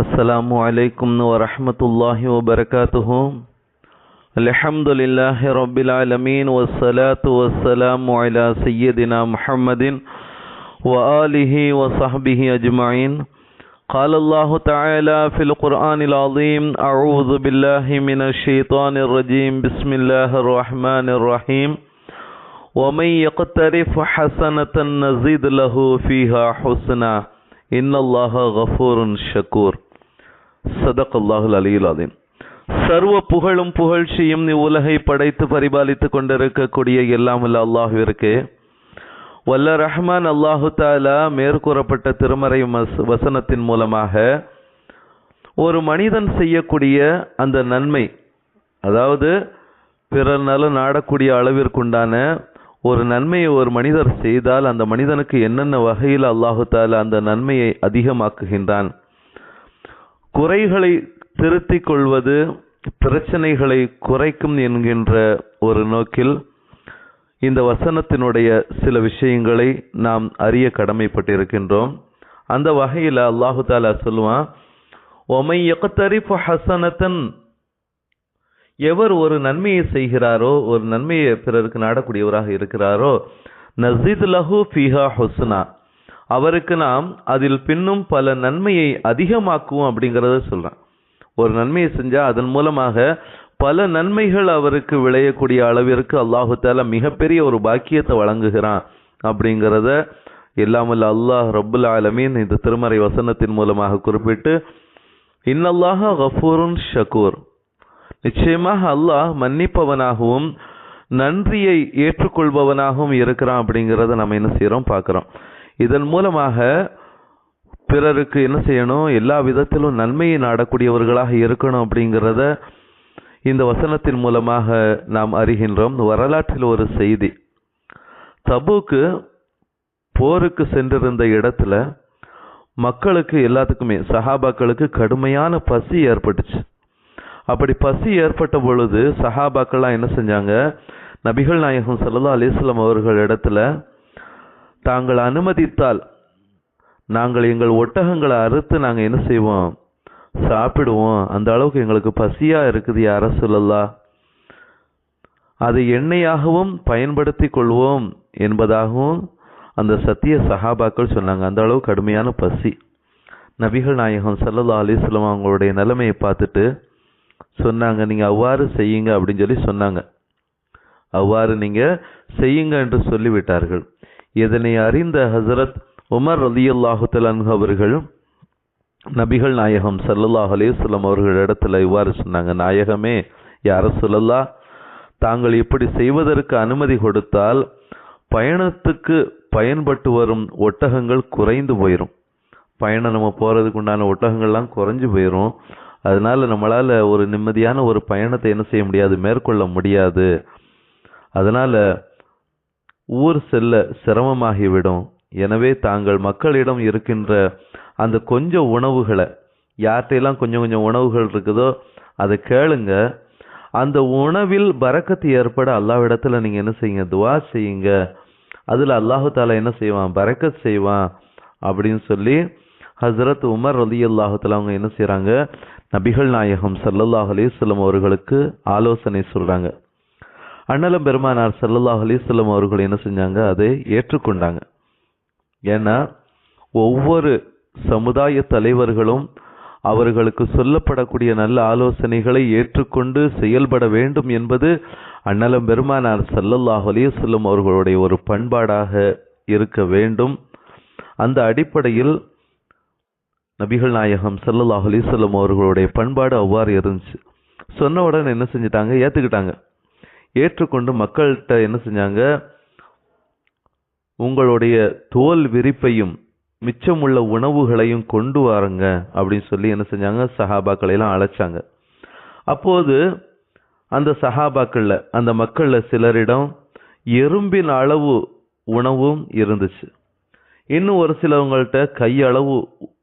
السلام عليكم ورحمة الله وبركاته. الحمد لله رب العالمين والصلاة والسلام على سيدنا محمد وآله وصحبه أجمعين قال الله تعالى في القرآن العظيم أعوذ بالله من الشيطان الرجيم بسم الله الرحمن الرحيم ومن يقترف حسنة نزيد له فيها حسنا إن الله غفور شكور சதக்கல்லாஹுல் அலியுல் அதீம் சர்வ புகழும் புகழ்ச்சியும் உலகை படைத்து பரிபாலித்து கொண்டிருக்கக்கூடிய எல்லாமல்ல அல்லாஹுவிற்கு வல்ல ரஹ்மான் அல்லாஹு தாலா மேற்கூறப்பட்ட திருமறை வசனத்தின் மூலமாக ஒரு மனிதன் செய்யக்கூடிய அந்த நன்மை அதாவது பிறர் நலம் நாடக்கூடிய அளவிற்குண்டான ஒரு நன்மையை ஒரு மனிதர் செய்தால் அந்த மனிதனுக்கு என்னென்ன வகையில் அல்லாஹு தாலா அந்த நன்மையை அதிகமாக்குகின்றான்? குறைகளை திருத்திக் கொள்வது பிரச்சனைகளை குறைக்கும் என்கின்ற ஒரு நோக்கில் இந்த வசனத்தினுடைய சில விஷயங்களை நாம் அறிய கடமைப்பட்டிருக்கின்றோம். அந்த வகையில் அல்லாஹு தாலா சொல்லுவான் ஒமை எக்கத்தரிப்பு ஹசனத்தன். எவர் ஒரு நன்மையை செய்கிறாரோ ஒரு நன்மையை பிறருக்கு நாடக்கூடியவராக இருக்கிறாரோ நசீத் லஹு ஃபிஹா ஹுஸ்னா. அவருக்கு நாம் அதில் பின்னும் பல நன்மையை அதிகமாக்குவோம் அப்படிங்கிறத சொல்கிறேன் ஒரு நன்மையை செஞ்சால் அதன் மூலமாக பல நன்மைகள் அவருக்கு விளையக்கூடிய அளவிற்கு அல்லாஹு தாலா மிகப்பெரிய ஒரு பாக்கியத்தை வழங்குகிறான் அப்படிங்கிறத இல்லாமல் அல்லாஹ் ரபுல் ஆலமீன் இந்த திருமறை வசனத்தின் மூலமாக குறிப்பிட்டு இன்னல்லாஹ கஃபூருன் ஷக்கூர் நிச்சயமாக அல்லாஹ் மன்னிப்பவனாகவும் நன்றியை ஏற்றுக்கொள்பவனாகவும் இருக்கிறான் அப்படிங்கிறத நம்ம என்ன செய்கிறோம் பார்க்குறோம். இதன் மூலமாக பிறருக்கு என்ன செய்யணும்? எல்லா விதத்திலும் நன்மையை நாடக்கூடியவர்களாக இருக்கணும் அப்படிங்கிறத இந்த வசனத்தின் மூலமாக நாம் அறிகின்றோம். வரலாற்றில் ஒரு செய்தி. தபூக்கு போருக்கு சென்றிருந்த இடத்துல மக்களுக்கு எல்லாத்துக்குமே சஹாபாக்களுக்கு கடுமையான பசி ஏற்பட்டுச்சு. அப்படி பசி ஏற்பட்ட பொழுது சஹாபாக்கள்லாம் என்ன செஞ்சாங்க? நபிகள் நாயகம் சல்லா அலிஸ்லாம் அவர்கள் இடத்துல தாங்கள் அனுமதித்தால் நாங்கள் எங்கள் ஒட்டகங்களை அறுத்து நாங்கள் என்ன செய்வோம்? சாப்பிடுவோம். அந்த அளவுக்கு எங்களுக்கு பசியாக இருக்குது யார சொல்லலா அதை எண்ணெயாகவும் பயன்படுத்தி கொள்வோம் என்பதாகவும் அந்த சத்திய சஹாபாக்கள் சொன்னாங்க. அந்த அளவு கடுமையான பசி. நபிகள் நாயகம் சல்லல்லா அலிஸ்லாம் அவங்களுடைய நிலைமையை பார்த்துட்டு சொன்னாங்க நீங்கள் அவ்வாறு செய்யுங்க அப்படின்னு சொல்லி சொன்னாங்க. அவ்வாறு நீங்கள் செய்யுங்க என்று சொல்லிவிட்டார்கள். இதனை அறிந்த ஹசரத் உமர் ரலியுல்லாஹு தலன்ஹு அவர்கள் நபிகள் நாயகம் சல்லல்லாஹ் அலேஸ்லம் அவர்கள் இடத்துல இவ்வாறு சொன்னாங்க நாயகமே யார சொல்லல்லா தாங்கள் இப்படி செய்வதற்கு அனுமதி கொடுத்தால் பயணத்துக்கு பயன்பட்டு வரும் ஒட்டகங்கள் குறைந்து போயிடும் பயணம் நம்ம போகிறதுக்கு உண்டான ஒட்டகங்கள்லாம் குறைஞ்சு போயிடும் அதனால் நம்மளால ஒரு நிம்மதியான ஒரு பயணத்தை என்ன செய்ய முடியாது மேற்கொள்ள முடியாது. அதனால் ஊர் செல்ல சிரமமாகிவிடும். எனவே தாங்கள் மக்களிடம் இருக்கின்ற அந்த கொஞ்சம் உணவுகளை யார்கிட்டையெல்லாம் கொஞ்சம் கொஞ்சம் உணவுகள் இருக்குதோ அதை கேளுங்க. அந்த உணவில் பறக்கத்து ஏற்பட அல்லாவிடத்தில் நீங்கள் என்ன செய்யுங்க? துவா செய்யுங்க. அதில் அல்லாஹு தாலா என்ன செய்வான்? பரக்கத் செய்வான் அப்படின்னு சொல்லி ஹசரத் உமர் ரலி அல்லாஹுல அவங்க என்ன செய்கிறாங்க நபிகள் நாயகம் சல்லல்லாஹ் அலிஸ்லம் அவர்களுக்கு ஆலோசனை சொல்கிறாங்க அண்ணலம் பெருமானார் சல்லல்லாஹ் அலைஹி அவர்கள் என்ன செஞ்சாங்க? அதை ஏற்றுக்கொண்டாங்க. ஏன்னா ஒவ்வொரு சமுதாய தலைவர்களும் அவர்களுக்கு சொல்லப்படக்கூடிய நல்ல ஆலோசனைகளை ஏற்றுக்கொண்டு செயல்பட வேண்டும் என்பது அண்ணலம் பெருமானார் சல்லல்லாஹ் அலைஹி அவர்களுடைய ஒரு பண்பாடாக இருக்க வேண்டும். அந்த அடிப்படையில் நபிகள் நாயகம் சல்லல்லாஹ் அலிசல்லம் அவர்களுடைய பண்பாடு அவ்வாறு இருந்துச்சு. சொன்ன உடனே என்ன செஞ்சிட்டாங்க? ஏற்றுக்கிட்டாங்க ஏற்றுக்கொண்டு மக்கள்கிட்ட என்ன செஞ்சாங்க? உங்களுடைய தோல் விரிப்பையும் மிச்சமுள்ள உணவுகளையும் கொண்டு வாருங்க அப்படின்னு சொல்லி என்ன செஞ்சாங்க? சஹாபாக்களையெல்லாம் அழைச்சாங்க. அப்போது அந்த சஹாபாக்களில் அந்த மக்களில் சிலரிடம் எறும்பின் அளவு உணவும் இருந்துச்சு. இன்னும் ஒரு சிலவங்கள்ட்ட கையளவு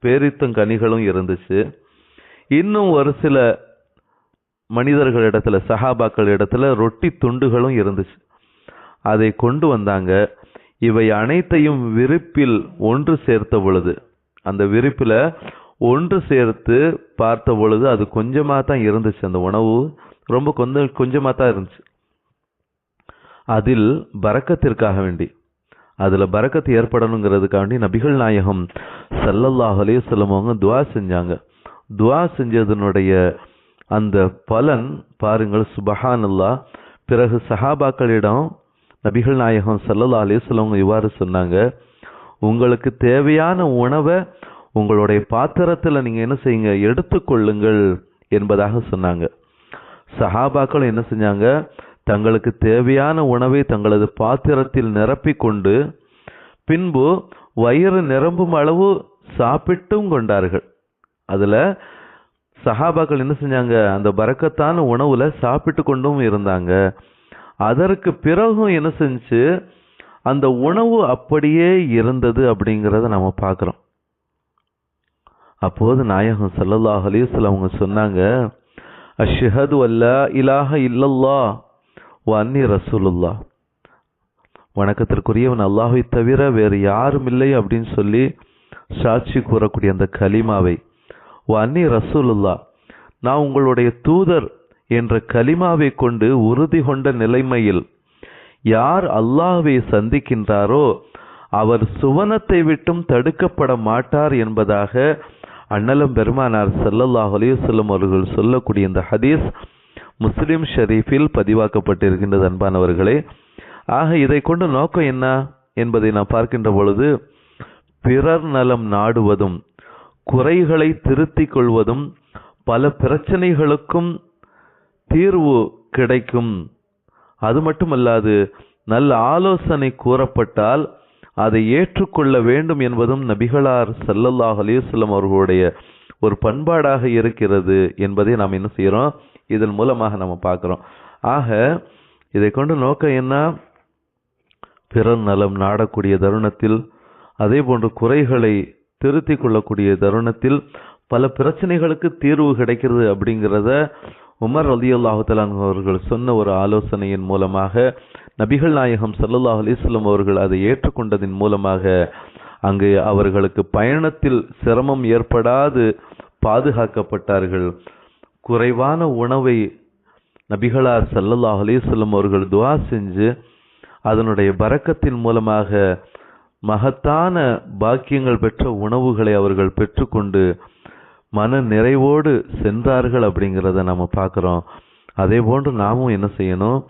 பேரித்தங்கனிகளும் இருந்துச்சு. இன்னும் ஒரு சில மனிதர்கள் இடத்துல சஹாபாக்கள் இடத்துல ரொட்டி துண்டுகளும் இருந்துச்சு. அதை கொண்டு வந்தாங்க. இவை அனைத்தையும் விரிப்பில் ஒன்று சேர்த்த பொழுது அந்த விருப்பில் ஒன்று சேர்த்து பார்த்த பொழுது அது கொஞ்சமாக தான் இருந்துச்சு. அந்த உணவு ரொம்ப கொஞ்சம் கொஞ்சமாக தான் இருந்துச்சு. அதில் பறக்கத்திற்காக வேண்டி அதில் பறக்கத்து ஏற்படணுங்கிறதுக்காண்டி நபிகள் நாயகம் சல்லல்லாஹ் அலையுசல்லம் அவங்க துவா செஞ்சாங்க. துவா செஞ்சதனுடைய அந்த பலன் பாருங்கள் சுபஹானல்லா. பிறகு சஹாபாக்களிடம் நபிகள் நாயகம் சல்லல்லா அலையுசல்லம் இவ்வாறு சொன்னாங்க உங்களுக்கு தேவையான உணவை உங்களுடைய பாத்திரத்தில் நீங்கள் என்ன செய்யுங்க எடுத்துக்கொள்ளுங்கள் என்பதாக சொன்னாங்க. சஹாபாக்கள் என்ன செஞ்சாங்க தங்களுக்கு தேவையான உணவை தங்களது பாத்திரத்தில் நிரப்பிக்கொண்டு பின்பு வயிறு நிரம்பும் அளவு சாப்பிட்டும் கொண்டார்கள். அதில் சஹாபாக்கள் என்ன செஞ்சாங்க? அந்த பறக்கத்தான உணவுல சாப்பிட்டு கொண்டும் இருந்தாங்க. அதற்கு பிறகும் என்ன செஞ்சு அந்த உணவு அப்படியே இருந்தது அப்படிங்கிறத நம்ம பார்க்குறோம். அப்போது நாயகம் ஸல்லல்லாஹு அலிஸ்ல அவங்க சொன்னாங்க அஷ்ஹது அல்லா இலாஹ இல்லல்லா வன்னி ரசூலுல்லா வணக்கத்திற்குரியவன் அல்லாஹை தவிர வேறு யாரும் இல்லை அப்படின்னு சொல்லி சாட்சி கூறக்கூடிய அந்த கலிமாவை வன்னி ரசூலுல்லா நான் உங்களுடைய தூதர் என்ற கலிமாவை கொண்டு உறுதி கொண்ட நிலைமையில் யார் அல்லாஹ்வை சந்திக்கின்றாரோ அவர் சுவனத்தை விட்டும் தடுக்கப்பட மாட்டார் என்பதாக அண்ணலம் பெருமானார் ஸல்லல்லாஹு அலையுசல்லம் அவர்கள் சொல்லக்கூடிய இந்த ஹதீஸ் முஸ்லிம் ஷெரீஃபில் பதிவாக்கப்பட்டிருக்கின்றது அன்பானவர்களே. ஆக இதை கொண்டு நோக்கம் என்ன என்பதை நாம் பார்க்கின்ற பொழுது பிறர் நலம் நாடுவதும் குறைகளை திருத்திக் கொள்வதும் பல பிரச்சனைகளுக்கும் தீர்வு கிடைக்கும். அது மட்டுமல்லாது நல்ல ஆலோசனை கூறப்பட்டால் அதை ஏற்றுக்கொள்ள வேண்டும் என்பதும் நபிகளார் சல்லல்லாஹ் அலைஹி அவர்களுடைய ஒரு பண்பாடாக இருக்கிறது என்பதை நாம் என்ன செய்கிறோம்? இதன் மூலமாக நம்ம பார்க்குறோம். ஆக இதை கொண்டு நோக்கம் என்ன? பிறர் நலம் நாடக்கூடிய தருணத்தில் அதே போன்று குறைகளை திருத்திக் கொள்ளக்கூடிய தருணத்தில் பல பிரச்சனைகளுக்கு தீர்வு கிடைக்கிறது அப்படிங்கிறத உமர் அலி தஆலா அவர்கள் சொன்ன ஒரு ஆலோசனையின் மூலமாக நபிகள் நாயகம் ஸல்லல்லாஹு அலிஸ்லம் அவர்கள் அதை ஏற்றுக்கொண்டதின் மூலமாக அங்கு அவர்களுக்கு பயணத்தில் சிரமம் ஏற்படாது பாதுகாக்கப்பட்டார்கள். குறைவான உணவை நபிகளார் சல்லல்லாஹ் அலிஸ்லம் அவர்கள் துவா செஞ்சு அதனுடைய பறக்கத்தின் மூலமாக மகத்தான பாக்கியங்கள் பெற்ற உணவுகளை அவர்கள் பெற்றுக்கொண்டு மன நிறைவோடு சென்றார்கள் அப்படிங்கிறத நம்ம பார்க்குறோம். அதே போன்று நாமும் என்ன செய்யணும்?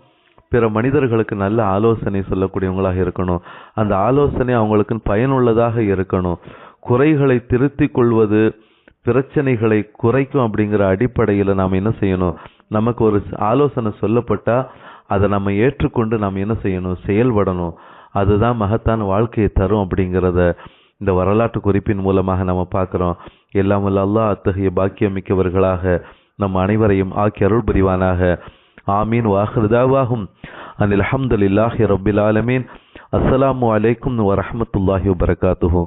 பிற மனிதர்களுக்கு நல்ல ஆலோசனை சொல்லக்கூடியவங்களாக இருக்கணும். அந்த ஆலோசனை அவங்களுக்கு பயனுள்ளதாக இருக்கணும். குறைகளை திருத்தி கொள்வது பிரச்சனைகளை குறைக்கும் அப்படிங்கிற அடிப்படையில் நாம் என்ன செய்யணும்? நமக்கு ஒரு ஆலோசனை சொல்லப்பட்டால் அதை நம்ம ஏற்றுக்கொண்டு நாம் என்ன செய்யணும்? செயல்படணும். அதுதான் மகத்தான வாழ்க்கையை தரும் அப்படிங்கிறத இந்த வரலாற்று குறிப்பின் மூலமாக நம்ம பார்க்குறோம். எல்லாம் வல்ல அல்லாஹ் அத்தகைய பாக்கியமிக்கவர்களாக நம் அனைவரையும் ஆக்கி அருள் புரிவானாக. ஆமீன். வாஹிருதாவாகும் அனில் அஹமதுல்லாஹி ரபில் ஆலமீன். அஸ்ஸலாமு அலைக்கும் வரமத்துல்லாஹி வபரகாத்துஹு